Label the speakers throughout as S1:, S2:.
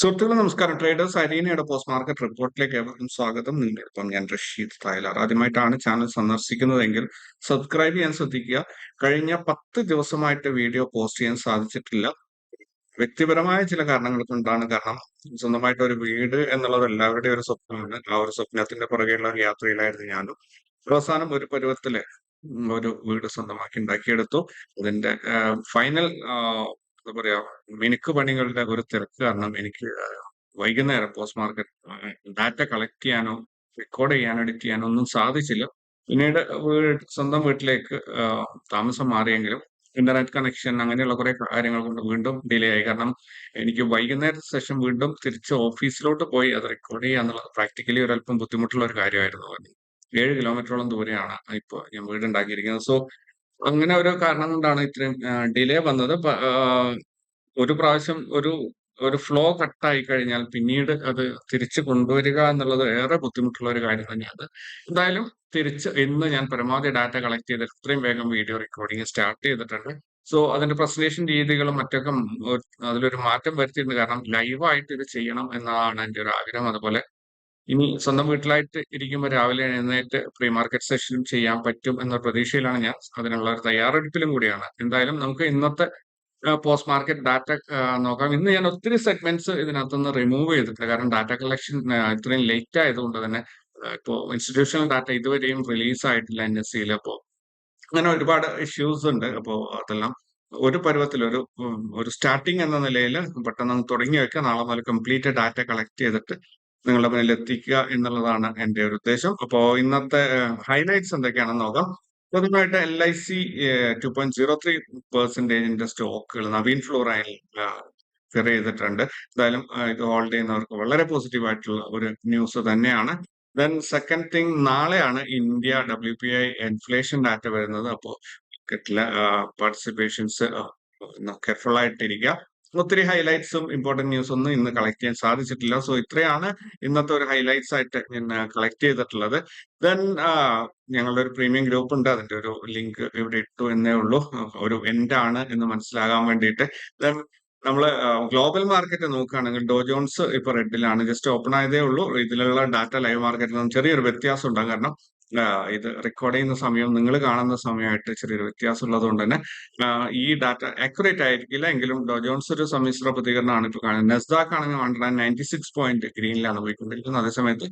S1: സുഹൃത്തുക്കളെ നമസ്കാരം. Traders അരീനയുടെ post market റിപ്പോർട്ടിലേക്ക് ഏവർക്കും സ്വാഗതം. നിങ്ങളിപ്പം ഞാൻ റഷീദ് തായലാർ. ആദ്യമായിട്ടാണ് ചാനൽ സന്ദർശിക്കുന്നതെങ്കിൽ സബ്സ്ക്രൈബ് ചെയ്യാൻ ശ്രദ്ധിക്കുക. കഴിഞ്ഞ പത്ത് ദിവസമായിട്ട് വീഡിയോ പോസ്റ്റ് ചെയ്യാൻ സാധിച്ചിട്ടില്ല. വ്യക്തിപരമായ ചില കാരണങ്ങൾ കൊണ്ടാണ്. കാരണം സ്വന്തമായിട്ട് ഒരു വീട് എന്നുള്ളത് എല്ലാവരുടെയും ഒരു സ്വപ്നമാണ്. ആ ഒരു സ്വപ്നത്തിന്റെ പുറകെയുള്ള ഒരു യാത്രയിലായിരുന്നു ഞാനും. അവസാനം ഒരു പരുവത്തിൽ ഒരു വീട് സ്വന്തമാക്കി ഉണ്ടാക്കിയെടുത്തു. അതിന്റെ ഫൈനൽ എന്താ പറയാ മിനുക്ക് പണികളുടെ ഒരു തിരക്ക് കാരണം എനിക്ക് വൈകുന്നേരം പോസ്റ്റ് മാർക്കറ്റ് ഡാറ്റ കളക്ട് ചെയ്യാനോ റെക്കോർഡ് ചെയ്യാനോ എഡിറ്റ് ചെയ്യാനോ ഒന്നും സാധിച്ചില്ല. പിന്നീട് വീട് സ്വന്തം വീട്ടിലേക്ക് താമസം മാറിയെങ്കിലും ഇന്റർനെറ്റ് കണക്ഷൻ അങ്ങനെയുള്ള കുറെ കാര്യങ്ങൾ കൊണ്ട് വീണ്ടും ഡിലേ ആയി കാരണം എനിക്ക് വൈകുന്നേരത്തെ സെഷൻ വീണ്ടും തിരിച്ച് ഓഫീസിലോട്ട് പോയി അത് റെക്കോർഡ് ചെയ്യുക എന്നുള്ളത് പ്രാക്ടിക്കലി ഒരല്പം ബുദ്ധിമുട്ടുള്ള ഒരു കാര്യമായിരുന്നു. ഏഴ് കിലോമീറ്ററോളം ദൂരെയാണ് ഇപ്പോൾ ഞാൻ വീടുണ്ടാക്കിയിരിക്കുന്നത്. സോ അങ്ങനെ ഒരു കാരണം കൊണ്ടാണ് ഇത്രയും ഡിലേ വന്നത്. ഒരു പ്രാവശ്യം ഒരു ഒരു ഫ്ലോ കട്ടായി കഴിഞ്ഞാൽ പിന്നീട് അത് തിരിച്ചു കൊണ്ടുവരിക എന്നുള്ളത് ഏറെ ബുദ്ധിമുട്ടുള്ള ഒരു കാര്യം തന്നെയാണ്. എന്തായാലും തിരിച്ച് ഇന്ന് ഞാൻ പരമാവധി ഡാറ്റ കളക്ട് ചെയ്ത് എത്രയും വേഗം വീഡിയോ റെക്കോർഡിംഗ് സ്റ്റാർട്ട് ചെയ്തിട്ടുണ്ട്. സോ അതിന്റെ പ്രസന്റേഷൻ രീതികളും മറ്റൊക്കെ അതിലൊരു മാറ്റം വരുത്തിയിട്ടുണ്ട്. കാരണം ലൈവായിട്ട് ഇത് ചെയ്യണം എന്നതാണ് എന്റെ ഒരു ആഗ്രഹം. അതുപോലെ ഇനി സ്വന്തം വീട്ടിലായിട്ട് ഇരിക്കുമ്പോൾ രാവിലെ എഴുന്നേറ്റ് പ്രീ മാർക്കറ്റ് സെഷനും ചെയ്യാൻ പറ്റും എന്ന പ്രതീക്ഷയിലാണ് ഞാൻ. അതിനുള്ള ഒരു തയ്യാറെടുപ്പിലും കൂടിയാണ്. എന്തായാലും നമുക്ക് ഇന്നത്തെ പോസ്റ്റ് മാർക്കറ്റ് ഡാറ്റ നോക്കാം. ഇന്ന് ഞാൻ ഒത്തിരി സെഗ്മെന്റ്സ് ഇതിനകത്തുനിന്ന് റിമൂവ് ചെയ്തിട്ടുണ്ട്. കാരണം ഡാറ്റ കളക്ഷൻ ഇത്രയും ലേറ്റ് ആയതുകൊണ്ട് തന്നെ ഇപ്പോൾ ഇൻസ്റ്റിറ്റ്യൂഷണൽ ഡാറ്റ ഇതുവരെയും റിലീസ് ആയിട്ടില്ല എൻ എസ് സിയിൽ അപ്പോൾ അങ്ങനെ ഒരുപാട് ഇഷ്യൂസ് ഉണ്ട്. അപ്പോൾ അതെല്ലാം ഒരു പരുവത്തിൽ ഒരു ഒരു സ്റ്റാർട്ടിങ് എന്ന നിലയിൽ പെട്ടെന്ന് തുടങ്ങി വെക്കുക നാളെ മുതൽ കംപ്ലീറ്റ് ഡാറ്റ കളക്ട് ചെയ്തിട്ട് നിങ്ങളുടെ മുന്നിൽ എത്തിക്കുക എന്നുള്ളതാണ് എന്റെ ഒരു ഉദ്ദേശം. അപ്പോൾ ഇന്നത്തെ ഹൈലൈറ്റ്സ് എന്തൊക്കെയാണെന്ന് നോക്കാം. പ്രധാനമായിട്ട് L I C two point zero three പെർസെന്റേജിന്റെ സ്റ്റോക്കുകൾ നവീൻ ഫ്ലോറയിൽ ഫിർ ചെയ്തിട്ടുണ്ട്. എന്തായാലും ഇത് ഹോൾഡ് ചെയ്യുന്നവർക്ക് വളരെ പോസിറ്റീവ് ആയിട്ടുള്ള ഒരു ന്യൂസ് തന്നെയാണ്. ദെൻ സെക്കൻഡ് തിങ് നാളെയാണ് India W P I inflation data വരുന്നത്. അപ്പോൾ മാർക്കറ്റിലെ പാർട്ടിസിപ്പേഷൻസ് കെയർഫുൾ ആയിട്ടിരിക്കുക. ഒത്തിരി ഹൈലൈറ്റ്സും ഇമ്പോർട്ടന്റ് ന്യൂസ് ഒന്നും ഇന്ന് കളക്ട് ചെയ്യാൻ സാധിച്ചിട്ടില്ല. സോ ഇത്രയാണ് ഇന്നത്തെ ഒരു ഹൈലൈറ്റ്സ് ആയിട്ട് ഞാൻ കളക്ട് ചെയ്തിട്ടുള്ളത്. ദെൻ ഞങ്ങളുടെ ഒരു പ്രീമിയം ഗ്രൂപ്പ് ഉണ്ട്. അതിന്റെ ഒരു ലിങ്ക് ഇവിടെ ഇട്ടു എന്നേ ഉള്ളൂ. ഒരു എൻഡ് ആണ് എന്ന് മനസ്സിലാകാൻ വേണ്ടിയിട്ട്. ദെൻ നമ്മൾ ഗ്ലോബൽ മാർക്കറ്റ് നോക്കുകയാണെങ്കിൽ ഡോ ജോൺസ് ഇപ്പൊ റെഡിലാണ് ജസ്റ്റ് ഓപ്പൺ ആയതേ ഉള്ളൂ. ഇതിലുള്ള ഡാറ്റ ലൈവ് മാർക്കറ്റിൽ ചെറിയൊരു വ്യത്യാസം ഉണ്ടാകും കാരണം ഇത് റെക്കോർഡ് ചെയ്യുന്ന സമയം നിങ്ങൾ കാണുന്ന സമയമായിട്ട് ചെറിയൊരു വ്യത്യാസം ഉള്ളതുകൊണ്ട് തന്നെ ഈ ഡാറ്റ ആക്യുറേറ്റ് ആയിരിക്കില്ല. എങ്കിലും ഡോജോൺസ് ഒരു സമ്മിശ്ര പ്രതികരണമാണ് ഇപ്പോൾ കാണുന്നത്. നെസ്ദാക്ക് ആണെങ്കിൽ hundred and ninety six point ഗ്രീനിലാണ് പോയിക്കൊണ്ടിരിക്കുന്നത്. അതേസമയത്ത്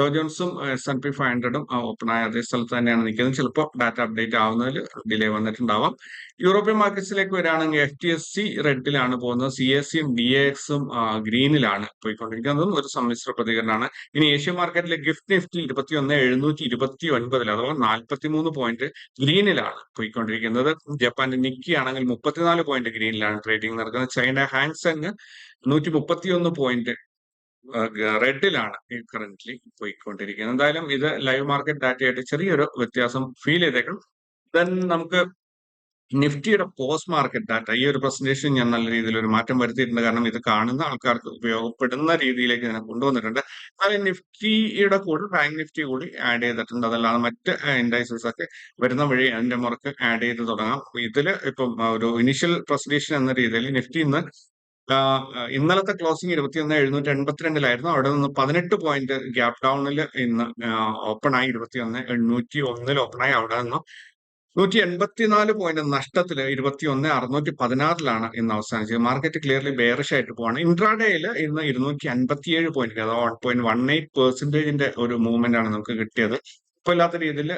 S1: ഡോജോൺസും എസ് എൻ പി ഫൈവ് ഹൺഡ്രഡും ഓപ്പൺ ആയ അതേ സ്ഥലത്ത് തന്നെയാണ് നിൽക്കുന്നത്. ചിലപ്പോൾ ഡാറ്റ അപ്ഡേറ്റ് ആവുന്നതിൽ ഡിലേ വന്നിട്ടുണ്ടാവാം. യൂറോപ്യൻ മാർക്കറ്റ്സിലേക്ക് വരികയാണെങ്കിൽ എഫ് ടി എസ് സി റെഡിലാണ് പോകുന്നത്. സി എസ് സിയും ഡി എക്സും ഗ്രീനിലാണ് പോയിക്കൊണ്ടിരിക്കുന്നതും. ഒരു സമ്മിശ്ര പ്രതികരണമാണ്. ഇനി ഏഷ്യൻ മാർക്കറ്റിലെ ഗിഫ്റ്റ് നിഫ്റ്റി ഇരുപത്തി ഒന്ന് എഴുന്നൂറ്റി ഇരുപത്തി ഒൻപതിൽ അഥവാ നാൽപ്പത്തി മൂന്ന് പോയിന്റ് ഗ്രീനിലാണ് പോയിക്കൊണ്ടിരിക്കുന്നത്. ജപ്പാന്റെ നിക്കി ആണെങ്കിൽ മുപ്പത്തിനാല് പോയിന്റ് ഗ്രീനിലാണ് ട്രേഡിംഗ് നടക്കുന്നത്. ചൈന ഹാങ്സങ് നൂറ്റി മുപ്പത്തി ഒന്ന് പോയിന്റ് റെഡിലാണ് കറന്റ്ലി പോയിക്കൊണ്ടിരിക്കുന്നത്. എന്തായാലും ഇത് ലൈവ് മാർക്കറ്റ് ഡാറ്റയായിട്ട് ചെറിയൊരു വ്യത്യാസം ഫീൽ ചെയ്തേക്കും. ദെൻ നമുക്ക് നിഫ്റ്റിയുടെ പോസ്റ്റ് മാർക്കറ്റ് ഡാറ്റ ഈ ഒരു പ്രസന്റേഷൻ ഞാൻ നല്ല രീതിയിൽ ഒരു മാറ്റം വരുത്തിയിട്ടുണ്ട്. കാരണം ഇത് കാണുന്ന ആൾക്കാർക്ക് ഉപയോഗപ്പെടുന്ന രീതിയിലേക്ക് ഇതിനെ കൊണ്ടുവന്നിട്ടുണ്ട്. അത് നിഫ്റ്റിയുടെ കൂടെ ബാങ്ക് നിഫ്റ്റി കൂടി ആഡ് ചെയ്തിട്ടുണ്ട്. അതല്ലാതെ മറ്റ് ഇൻഡൈസസ് ഒക്കെ വരുന്ന വഴി അതിന്റെ മുറക്ക് ആഡ് ചെയ്ത് തുടങ്ങാം. ഇതിൽ ഇപ്പം ഒരു ഇനിഷ്യൽ പ്രസന്റേഷൻ എന്ന രീതിയിൽ നിഫ്റ്റി ഇന്ന് ഇന്നലത്തെ ക്ലോസിംഗ് ഇരുപത്തിയൊന്ന് എഴുന്നൂറ്റി എൺപത്തിരണ്ടിലായിരുന്നു അവിടെ നിന്ന് പതിനെട്ട് പോയിന്റ് ഗ്യാപ് ഡൗണിൽ ഇന്ന് ഓപ്പൺ ആയി. ഇരുപത്തിയൊന്ന് എണ്ണൂറ്റി ഒന്നിൽ ഓപ്പൺ ആയി. അവിടെ നിന്ന് നൂറ്റി എൺപത്തിനാല് പോയിന്റ് നഷ്ടത്തിൽ ഇരുപത്തിയൊന്ന് അറുന്നൂറ്റി പതിനാറിലാണ് ഇന്ന് അവസാനിച്ചത്. മാർക്കറ്റ് ക്ലിയർലി ബെയറിഷ് ആയിട്ട് പോവാണ്. ഇൻട്രാഡേയിൽ ഇന്ന് ഇരുന്നൂറ്റി അൻപത്തിയേഴ് പോയിന്റ് അതായത് വൺ പോയിന്റ് വൺ എയ്റ്റ് പെർസെന്റേജിന്റെ ഒരു മൂവ്മെന്റ് ആണ് നമുക്ക് കിട്ടിയത്. കുഴപ്പമില്ലാത്ത രീതിയിൽ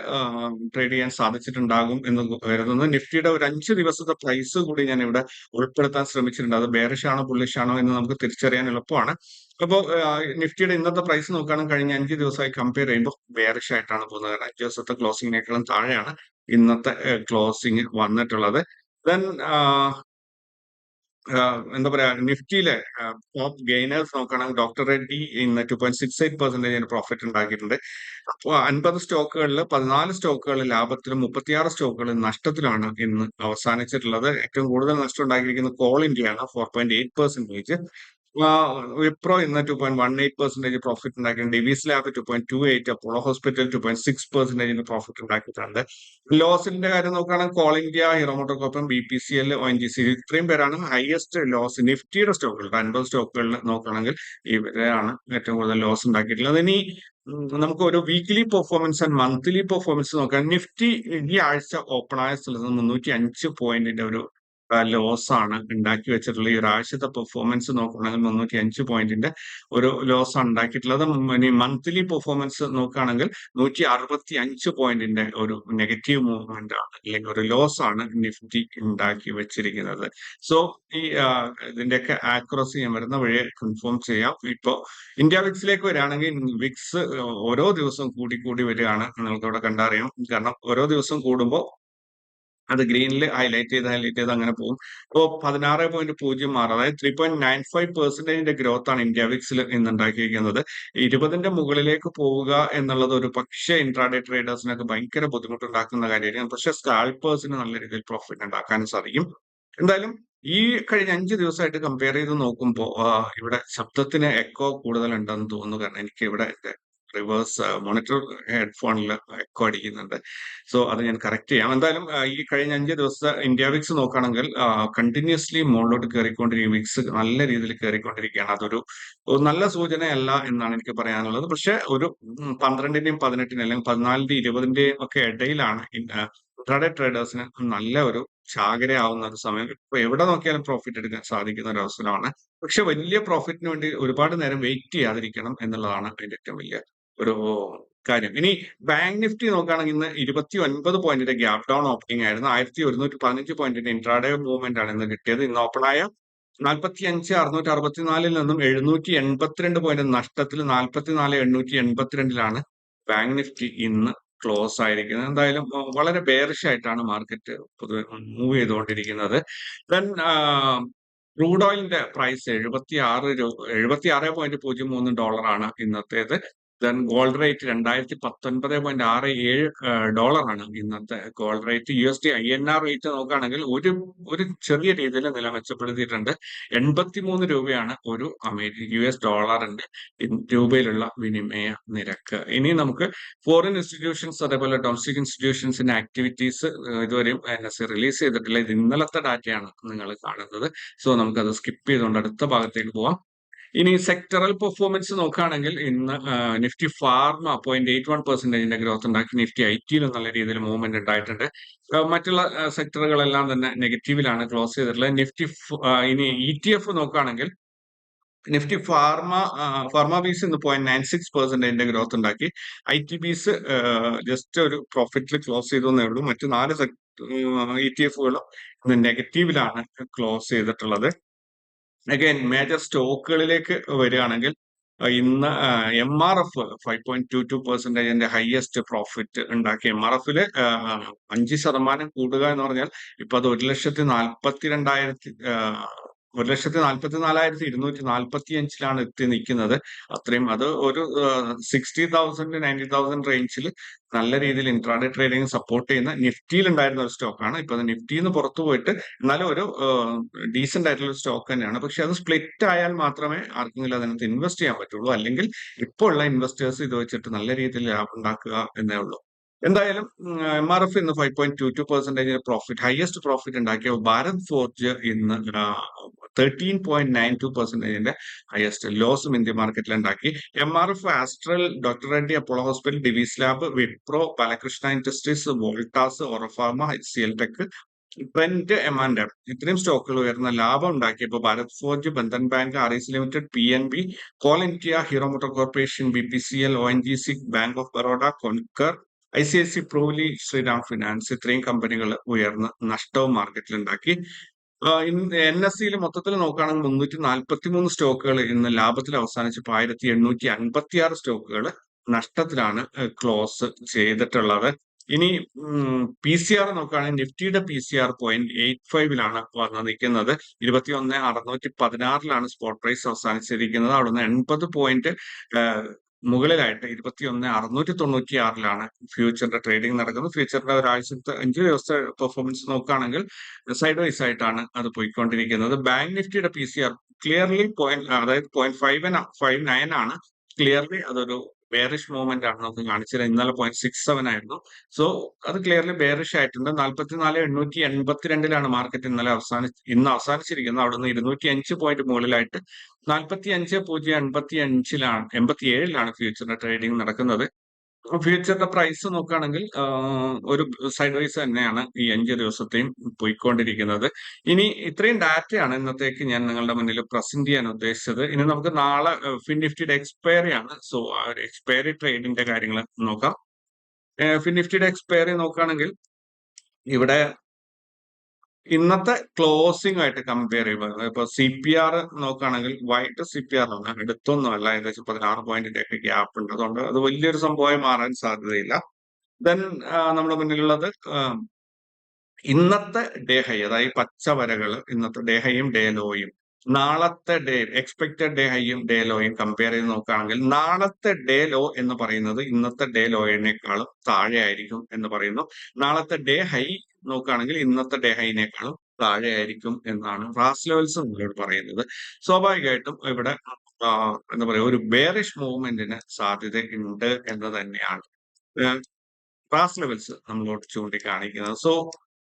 S1: ട്രേഡ് ചെയ്യാൻ സാധിച്ചിട്ടുണ്ടാകും എന്ന് കരുതുന്നത് നിഫ്റ്റിയുടെ ഒരു അഞ്ച് ദിവസത്തെ പ്രൈസ് കൂടി ഞാൻ ഇവിടെ ഉൾപ്പെടുത്താൻ ശ്രമിച്ചിട്ടുണ്ട്. അത് ബേറിഷ് ആണോ ബുള്ളിഷ് ആണോ എന്ന് നമുക്ക് തിരിച്ചറിയാൻ എളുപ്പമാണ്. അപ്പോൾ നിഫ്റ്റിയുടെ ഇന്നത്തെ പ്രൈസ് നോക്കുകയാണെങ്കിൽ കഴിഞ്ഞ അഞ്ച് ദിവസമായി കമ്പയർ ചെയ്യുമ്പോൾ ബേറിഷ് ആയിട്ടാണ് പോകുന്നത്. കാരണം അഞ്ച് ദിവസത്തെ ക്ലോസിങ്ങിനേക്കാളും താഴെയാണ് ഇന്നത്തെ ക്ലോസിംഗ് വന്നിട്ടുള്ളത്. ദെൻ എന്താ പറയാ നിഫ്റ്റിയിലെ ടോപ്പ് ഗെയിനേഴ്സ് നോക്കുകയാണെങ്കിൽ ഡോക്ടർ റെഡ്ഡി ഇന്ന് two point six eight percentage profit ഉണ്ടാക്കിയിട്ടുണ്ട്. അപ്പോൾ അൻപത് സ്റ്റോക്കുകളിൽ പതിനാല് സ്റ്റോക്കുകൾ ലാഭത്തിലും മുപ്പത്തിയാറ് സ്റ്റോക്കുകൾ നഷ്ടത്തിലാണ് ഇന്ന് അവസാനിച്ചിട്ടുള്ളത്. ഏറ്റവും കൂടുതൽ നഷ്ടം ഉണ്ടാക്കിയിരിക്കുന്നത് കോൾ ഇന്ത്യയാണ് four point eight percentage Wipro ഇന്ന് two point one eight percentage profit ഉണ്ടാക്കിയിട്ടുണ്ട്. Divi's lab two point two eight Apollo hospital two point six പെർസെന്റേജിന് profit ഉണ്ടാക്കിയിട്ടുണ്ട്. ലോസിന്റെ കാര്യം നോക്കുകയാണെങ്കിൽ call India hero മോട്ടോർക്കൊപ്പം B P C L O N G C ഇത്രയും പേരാണ് highest loss നിഫ്റ്റിയുടെ സ്റ്റോക്കുകൾ അൻപത് സ്റ്റോക്കുകളിൽ നോക്കുകയാണെങ്കിൽ ഇവരാണ് ഏറ്റവും കൂടുതൽ ലോസ് ഉണ്ടാക്കിയിട്ടുള്ളത്. ഇനി നമുക്ക് ഒരു weekly performance and monthly performance നോക്കാം. നിഫ്റ്റി ഈ ആഴ്ച ഓപ്പൺ ആയ സ്ഥലത്ത് മുന്നൂറ്റി അഞ്ച് പോയിന്റിന്റെ ഒരു ലോസ് ആണ് ഉണ്ടാക്കി വെച്ചിട്ടുള്ള ഈ ഒരാഴ്ചത്തെ പെർഫോമൻസ് നോക്കുകയാണെങ്കിൽ മുന്നൂറ്റി അഞ്ച് പോയിന്റിന്റെ ഒരു ലോസ് ആണ് ഉണ്ടാക്കിയിട്ടുള്ളത്. ഇനി മന്ത്ലി പെർഫോമൻസ് നോക്കുകയാണെങ്കിൽ നൂറ്റി അറുപത്തി അഞ്ച് പോയിന്റിന്റെ ഒരു നെഗറ്റീവ് മൂവ്മെന്റ് ആണ് അല്ലെങ്കിൽ ഒരു ലോസ് ആണ് നിഫ്റ്റി ഉണ്ടാക്കി വെച്ചിരിക്കുന്നത്. സോ ഈ ഇതിന്റെയൊക്കെ ആക്യുറസി ഞാൻ വരുന്ന വഴി കൺഫേം ചെയ്യാം. ഇപ്പോ ഇന്ത്യ വിക്സിലേക്ക് വരികയാണെങ്കിൽ വിക്സ് ഓരോ ദിവസവും കൂടി കൂടി വരികയാണ്. നിങ്ങൾക്ക് ഇവിടെ കണ്ടറിയാം. കാരണം ഓരോ ദിവസം കൂടുമ്പോൾ അത് ഗ്രീനിൽ ഹൈലൈറ്റ് ചെയ്ത് ഹൈലൈറ്റ് ചെയ്ത് അങ്ങനെ പോകും. അപ്പോൾ പതിനാറ് പോയിന്റ് പൂജ്യം ആറ് അതായത് ത്രീ പോയിന്റ് നയൻ ഫൈവ് പെർസെന്റേജിന്റെ ഗ്രോത്ത് ആണ് ഇന്ത്യ വിക്സിൽ ഇന്ന് ഉണ്ടാക്കിയിരിക്കുന്നത് ഇരുപതിന്റെ മുകളിലേക്ക് പോവുക എന്നുള്ളത് ഒരു പക്ഷേ ഇൻട്രാഡേ ട്രേഡേഴ്സിനൊക്കെ ഭയങ്കര ബുദ്ധിമുട്ടുണ്ടാക്കുന്ന കാര്യമായിരിക്കും. പക്ഷെ സ്കാൾപേഴ്സിന് നല്ല രീതിയിൽ പ്രോഫിറ്റ് ഉണ്ടാക്കാനും സാധിക്കും. എന്തായാലും ഈ കഴിഞ്ഞ അഞ്ച് ദിവസമായിട്ട് കമ്പയർ ചെയ്ത് നോക്കുമ്പോൾ ഇവിടെ ശബ്ദത്തിന് എക്കോ കൂടുതലുണ്ടെന്ന് തോന്നുന്നു. കാരണം എനിക്ക് ഇവിടെ റിവേഴ്സ് മോണിറ്റർ ഹെഡ്ഫോണിൽ എക്കോ അടിക്കുന്നുണ്ട്. സോ അത് ഞാൻ കറക്റ്റ് ചെയ്യാം. എന്തായാലും ഈ കഴിഞ്ഞ അഞ്ച് ദിവസത്തെ ഇന്ത്യ വിക്സ് നോക്കുകയാണെങ്കിൽ കണ്ടിന്യൂസ്ലി മുകളിലോട്ട് കയറിക്കൊണ്ടിരിക്കും വിക്സ് നല്ല രീതിയിൽ കയറിക്കൊണ്ടിരിക്കുകയാണ് അതൊരു നല്ല സൂചനയല്ല എന്നാണ് എനിക്ക് പറയാനുള്ളത്. പക്ഷെ ഒരു പന്ത്രണ്ടിന്റെയും പതിനെട്ടിന്റെയും അല്ലെങ്കിൽ പതിനാലിന്റെയും ഇരുപതിന്റെയും ഒക്കെ ഇടയിലാണ് ഇൻട്രാഡേ ട്രേഡേഴ്സിന് നല്ല ഒരു ചാകരയാവുന്ന ഒരു സമയം. ഇപ്പൊ എവിടെ നോക്കിയാലും പ്രോഫിറ്റ് എടുക്കാൻ സാധിക്കുന്ന ഒരു അവസരമാണ്. പക്ഷെ വലിയ പ്രോഫിറ്റിന് വേണ്ടി ഒരുപാട് നേരം വെയിറ്റ് ചെയ്യാതിരിക്കണം എന്നുള്ളതാണ് അതിന്റെ ഏറ്റവും വലിയ ഒരു കാര്യം. ഇനി ബാങ്ക് നിഫ്റ്റി നോക്കുകയാണെങ്കിൽ ഇന്ന് ഇരുപത്തി ഒൻപത് പോയിന്റിന്റെ ഗ്യാപ് ഡൗൺ ഓപ്പണിംഗ് ആയിരുന്നു. ആയിരത്തി ഒരുന്നൂറ്റി പതിനഞ്ച് പോയിന്റിന്റെ ഇൻട്രാഡേ മൂവ്മെന്റ് ആണ് ഇന്ന് കിട്ടിയത്. ഇന്ന് ഓപ്പൺ ആയ നാൽപ്പത്തി അഞ്ച് അറുന്നൂറ്റി അറുപത്തിനാലിൽ നിന്നും എഴുന്നൂറ്റി എൺപത്തിരണ്ട് പോയിന്റ് നഷ്ടത്തിൽ നാൽപ്പത്തിനാല് എണ്ണൂറ്റി എൺപത്തിരണ്ടിലാണ് ബാങ്ക് നിഫ്റ്റി ഇന്ന് ക്ലോസ് ആയിരിക്കുന്നത്. എന്തായാലും വളരെ ബേറിഷ് ആയിട്ടാണ് മാർക്കറ്റ് പൊതുവെ മൂവ് ചെയ്തുകൊണ്ടിരിക്കുന്നത്. ദെൻ ക്രൂഡ് ഓയിലിന്റെ പ്രൈസ് എഴുപത്തി ആറ് എഴുപത്തി ആറ് പോയിന്റ് പൂജ്യം മൂന്ന് ഡോളറാണ് ഇന്നത്തേത്. ദെൻ ഗോൾഡ് റേറ്റ് രണ്ടായിരത്തി പത്തൊൻപത് പോയിന്റ് ആറ് ഏഴ് ഡോളറാണ് ഇന്നത്തെ gold rate U S D I N R rate നോക്കുകയാണെങ്കിൽ ഒരു ഒരു ചെറിയ രീതിയിൽ നില മെച്ചപ്പെടുത്തിയിട്ടുണ്ട്. എൺപത്തിമൂന്ന് രൂപയാണ് ഒരു അമേരിക്ക യു എസ് ഡോളറിന്റെ രൂപയിലുള്ള വിനിമയ നിരക്ക്. ഇനി നമുക്ക് ഫോറിൻ ഇൻസ്റ്റിറ്റ്യൂഷൻസ് അതേപോലെ ഡൊമസ്റ്റിക് ഇൻസ്റ്റിറ്റ്യൂഷൻസിന്റെ ആക്ടിവിറ്റീസ് ഇതുവരെയും എൻ എസ് റിലീസ് ചെയ്തിട്ടില്ല. ഇത് ഇന്നലത്തെ ഡാറ്റയാണ് നിങ്ങൾ കാണുന്നത്. സോ നമുക്കത് സ്കിപ്പ് ചെയ്തുകൊണ്ട് അടുത്ത ഭാഗത്തേക്ക് പോവാം. ഇനി സെക്ടറൽ പെർഫോമൻസ് നോക്കുകയാണെങ്കിൽ ഇന്ന് Nifty pharma point eight one പെർസെന്റേജിന്റെ growth ഉണ്ടാക്കി. നിഫ്റ്റി ഐ ടിയിലും നല്ല രീതിയിൽ മൂവ്മെന്റ് ഉണ്ടായിട്ടുണ്ട്. മറ്റുള്ള സെക്ടറുകളെല്ലാം തന്നെ നെഗറ്റീവിലാണ് ക്ലോസ് ചെയ്തിട്ടുള്ളത്. നിഫ്റ്റി ഇനി ഇ ടി എഫ് നോക്കുകയാണെങ്കിൽ നിഫ്റ്റി ഫാർമ ഫാർമ ബീസ് ഇന്ന് പോയിന്റ് നയൻ സിക്സ് പെർസെന്റേജിന്റെ ഗ്രോത്ത് ഉണ്ടാക്കി. ഐ ടി ബീസ് ജസ്റ്റ് ഒരു പ്രോഫിറ്റിൽ ക്ലോസ് ചെയ്തു എന്നേ ഉള്ളൂ. മറ്റു നാല് ഇ ടി എഫുകളും ഇന്ന് നെഗറ്റീവിലാണ് ക്ലോസ് ചെയ്തിട്ടുള്ളത്. അഗൈൻ മേജർ സ്റ്റോക്കുകളിലേക്ക് വരികയാണെങ്കിൽ ഇന്ന് M R F five point two two പെർസെന്റേജിന്റെ highest profit ഉണ്ടാക്കി. എം ആർ എഫിൽ അഞ്ച് ശതമാനം കൂടുക എന്ന് പറഞ്ഞാൽ ഇപ്പൊ അത് ഒരു ലക്ഷത്തി നാൽപ്പത്തി രണ്ടായിരത്തി ഒരു ലക്ഷത്തി നാൽപ്പത്തി നാലായിരത്തി ഇരുന്നൂറ്റി നാൽപ്പത്തി അഞ്ചിലാണ് എത്തി നിൽക്കുന്നത്. അത്രയും അത് ഒരു സിക്സ്റ്റി തൗസൻഡ് നയന്റി തൗസൻഡ് റേഞ്ചിൽ നല്ല രീതിയിൽ ഇൻട്രാഡേ ട്രേഡിംഗ് സപ്പോർട്ട് ചെയ്യുന്ന നിഫ്റ്റിയിൽ ഉണ്ടായിരുന്ന ഒരു സ്റ്റോക്കാണ് ഇപ്പൊ നിഫ്റ്റിയിൽ നിന്ന് പുറത്തു പോയിട്ട് എന്നാലും ഒരു ഡീസെന്റ് ആയിട്ടുള്ള ഒരു സ്റ്റോക്ക് തന്നെയാണ്. പക്ഷെ അത് സ്പ്ലിറ്റ് ആയാൽ മാത്രമേ ആർക്കെങ്കിലും അതിനകത്ത് ഇൻവെസ്റ്റ് ചെയ്യാൻ പറ്റുള്ളൂ. അല്ലെങ്കിൽ ഇപ്പോൾ ഉള്ള ഇൻവെസ്റ്റേഴ്സ് ഇത് വെച്ചിട്ട് നല്ല രീതിയിൽ ലാഭം ഉണ്ടാക്കുക എന്നേ ഉള്ളൂ. എന്തായാലും എം ആർ എഫ് ഇന്ന് five point two two percentage profit highest profit ഉണ്ടാക്കിയ ഭാരത് ഫോർജ് ഇന്ന് തേർട്ടീൻ പോയിന്റ് നയൻ ടു പെർസെന്റേജിന്റെ ഹയസ്റ്റ് ലോസും ഇന്ത്യ മാർക്കറ്റിൽ ഉണ്ടാക്കി. M R F Astral doctor Reddy Apollo hospital Divi's lab Wipro Balakrishna industries Voltas ഓറഫാർമ C L tech Trent M and M ഇത്രയും സ്റ്റോക്കുകൾ ഉയർന്ന ലാഭം ഉണ്ടാക്കിയപ്പോൾ Bharat forge Bandhan bank R S limited P N B coal India hero motor corporation B P C L O N G C bank of Baroda Concor I C I C പ്രോലി Shriram finance ഇത്രയും കമ്പനികൾ ഉയർന്ന നഷ്ടവും മാർക്കറ്റിൽ ഉണ്ടാക്കി. N S സിയിൽ മൊത്തത്തിൽ നോക്കുകയാണെങ്കിൽ മുന്നൂറ്റി നാൽപ്പത്തി മൂന്ന് സ്റ്റോക്കുകൾ ഇന്ന് ലാഭത്തിൽ അവസാനിച്ചപ്പോൾ ആയിരത്തി എണ്ണൂറ്റി അൻപത്തി ആറ് സ്റ്റോക്കുകൾ നഷ്ടത്തിലാണ് ക്ലോസ് ചെയ്തിട്ടുള്ളത്. ഇനി പി സി ആർ നോക്കുകയാണെങ്കിൽ നിഫ്റ്റിയുടെ P C R point eight ഫൈവിലാണ് വന്ന് നിൽക്കുന്നത്. ഇരുപത്തി ഒന്ന് അറുന്നൂറ്റി പതിനാറിലാണ് സ്പോട്ട് പ്രൈസ് അവസാനിച്ചിരിക്കുന്നത്. അവിടുന്ന് എൺപത് പോയിന്റ് മുകളിലായിട്ട് ഇരുപത്തിയൊന്ന് അറുന്നൂറ്റി തൊണ്ണൂറ്റി ആറിലാണ് ഫ്യൂച്ചറിന്റെ ട്രേഡിംഗ് നടക്കുന്നത്. ഫ്യൂച്ചറിന്റെ ഒരാഴ്ചത്തെ അഞ്ച് ദിവസത്തെ പെർഫോമൻസ് നോക്കുകയാണെങ്കിൽ സൈഡ് വൈസ് ആയിട്ടാണ് അത് പോയിക്കൊണ്ടിരിക്കുന്നത്. ബാങ്ക് നിഫ്റ്റിയുടെ P C R clearly point അതായത് പോയിന്റ് ഫൈവ് ഫൈവ് നയൻ ആണ് ക്ലിയർലി അതൊരു ബെയറിഷ് മൂവ്മെന്റ് ആണ് നമുക്ക് കാണിച്ചത് ഇന്നലെ പോയിന്റ് സിക്സ് സെവൻ ആയിരുന്നു. സോ അത് ക്ലിയർലി ബെയറിഷ് ആയിട്ടുണ്ട്. നാല്പത്തിനാല് എണ്ണൂറ്റി എൺപത്തിരണ്ടിലാണ് മാർക്കറ്റ് ഇന്നലെ അവസാനി ഇന്ന് അവസാനിച്ചിരിക്കുന്നത്. അവിടെ നിന്ന് ഇരുന്നൂറ്റി അഞ്ച് പോയിന്റ് മുകളിലായിട്ട് നാൽപ്പത്തി അഞ്ച് പൂജ്യം എൺപത്തി അഞ്ചിലാണ് എൺപത്തി ഏഴിലാണ് ഫ്യൂച്ചറിന്റെ ട്രേഡിംഗ് നടക്കുന്നത്. ഫ്യൂച്ചറിന്റെ പ്രൈസ് നോക്കുകയാണെങ്കിൽ ഒരു സൈഡ് വൈസ് തന്നെയാണ് ഈ അഞ്ച് ദിവസത്തെയും പോയിക്കൊണ്ടിരിക്കുന്നത്. ഇനി ഇത്രയും ഡാറ്റയാണ് ഇന്നത്തേക്ക് ഞാൻ നിങ്ങളുടെ മുന്നിൽ പ്രസന്റ് ചെയ്യാൻ ഉദ്ദേശിച്ചത്. ഇനി നമുക്ക് നാളെ ഫിൻ നിഫ്റ്റിയുടെ എക്സ്പയറി ആണ്. സോ ആ ഒരു എക്സ്പയറി ട്രേഡിന്റെ കാര്യങ്ങൾ നോക്കാം. ഫിൻ നിഫ്റ്റിയുടെ എക്സ്പയറി നോക്കുകയാണെങ്കിൽ ഇവിടെ ഇന്നത്തെ ക്ലോസിംഗ് ആയിട്ട് കമ്പയർ ചെയ്യുമ്പോൾ ഇപ്പൊ സി പി ആർ നോക്കുകയാണെങ്കിൽ വൈകിട്ട് സി പി ആർ ആണ്. എടുത്തൊന്നും അല്ല. ഏകദേശം പതിനാറ് പോയിന്റിന്റെ ഒക്കെ ഗ്യാപ്പ് ഉണ്ട്. അതുകൊണ്ട് അത് വലിയൊരു സംഭവമായി മാറാൻ സാധ്യതയില്ല. ദെൻ നമ്മുടെ മുന്നിലുള്ളത് ഇന്നത്തെ ഡേ ഹൈ അതായത് പച്ച വരകൾ ഇന്നത്തെ ഡേഹയും ഡേ ലോയും നാളത്തെ ഡേ എക്സ്പെക്ടഡ് ഡേ ഹൈയും ഡേ ലോയും കമ്പയർ ചെയ്ത് നോക്കുകയാണെങ്കിൽ നാളത്തെ ഡേ ലോ എന്ന് പറയുന്നത് ഇന്നത്തെ ഡേ ലോയിനേക്കാളും താഴെ ആയിരിക്കും എന്ന് പറയുന്നു. നാളത്തെ ഡേ ഹൈ നോക്കുകയാണെങ്കിൽ ഇന്നത്തെ ഡേ ഹൈനേക്കാളും താഴെ ആയിരിക്കും എന്നാണ് റാസ് ലെവൽസ് നിങ്ങളോട് പറയുന്നത്. സ്വാഭാവികമായിട്ടും ഇവിടെ എന്താ പറയുക ഒരു ബേറിഷ് മൂവ്മെന്റിന് സാധ്യത ഉണ്ട് എന്ന് തന്നെയാണ്. റാസ് ലെവൽസ് നമ്മളോട് ചൂണ്ടിക്കാണിക്കുന്നത്. സോ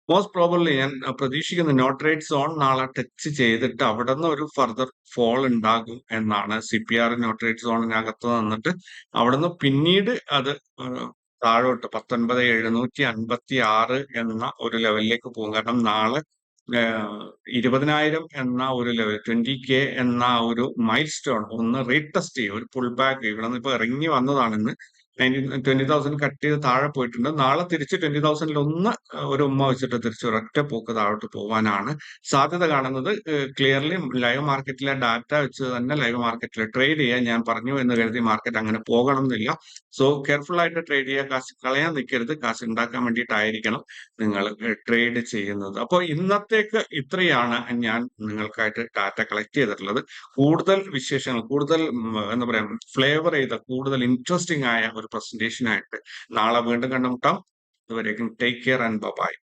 S1: മോസ്റ്റ് പ്രോബബ്ലി ഞാൻ പ്രതീക്ഷിക്കുന്ന നോട്ട് റേറ്റ് സോൺ നാളെ ടച്ച് ചെയ്തിട്ട് അവിടെ നിന്ന് ഒരു ഫർദർ ഫോൾ ഉണ്ടാകും എന്നാണ്. C P R no trade സോണിനകത്ത് നിന്നിട്ട് അവിടെ നിന്ന് പിന്നീട് അത് താഴോട്ട് പത്തൊൻപത് എഴുന്നൂറ്റി അൻപത്തി ആറ് എന്ന ഒരു ലെവലിലേക്ക് പോകും. കാരണം നാളെ ഇരുപതിനായിരം എന്ന ഒരു ലെവൽ ട്വന്റി കെ എന്ന ഒരു മൈൽ സ്റ്റോൺ ഒന്ന് റീടെസ്റ്റ് ചെയ്യും ഒരു പുൾ ബാക്ക് ഇവിടെ നിന്ന് ഇപ്പൊ ഇറങ്ങി വന്നതാണ് ഇന്ന് ട്വന്റി തൗസൻഡ് കട്ട് ചെയ്ത് താഴെ പോയിട്ടുണ്ട്. നാളെ തിരിച്ച് ട്വന്റി തൗസൻഡിൽ ഒന്ന് ഒരു ഉമ്മ വെച്ചിട്ട് തിരിച്ച് ഒരൊറ്റ പോക്ക് താഴോട്ട് പോകാനാണ് സാധ്യത കാണുന്നത്. ക്ലിയർലി ലൈവ് മാർക്കറ്റിലെ ഡാറ്റ വെച്ച് തന്നെ ലൈവ് മാർക്കറ്റിൽ ട്രേഡ് ചെയ്യാൻ ഞാൻ പറഞ്ഞു എന്ന് കരുതി മാർക്കറ്റ് അങ്ങനെ പോകണം എന്നില്ല സോ കെയർഫുൾ ആയിട്ട് ട്രേഡ് ചെയ്യുക കാശ് കളയാൻ നിൽക്കരുത് കാശ് ഉണ്ടാക്കാൻ വേണ്ടിയിട്ടായിരിക്കണം നിങ്ങൾ ട്രേഡ് ചെയ്യുന്നത്. അപ്പോൾ ഇന്നത്തേക്ക് ഇത്രയാണ് ഞാൻ നിങ്ങൾക്കായിട്ട് ഡാറ്റ കളക്ട് ചെയ്തിട്ടുള്ളത്. കൂടുതൽ വിശേഷങ്ങൾ കൂടുതൽ എന്താ പറയാ ഫ്ലേവർ ചെയ്ത കൂടുതൽ ഇൻട്രസ്റ്റിംഗ് ആയ ഒരു പ്രസന്റേഷൻ ആയിട്ട്. നാളെ വീണ്ടും കണ്ടുമുട്ടാം. ഇതുവരേക്കും ടേക്ക് കെയർ ആൻഡ് ബൈ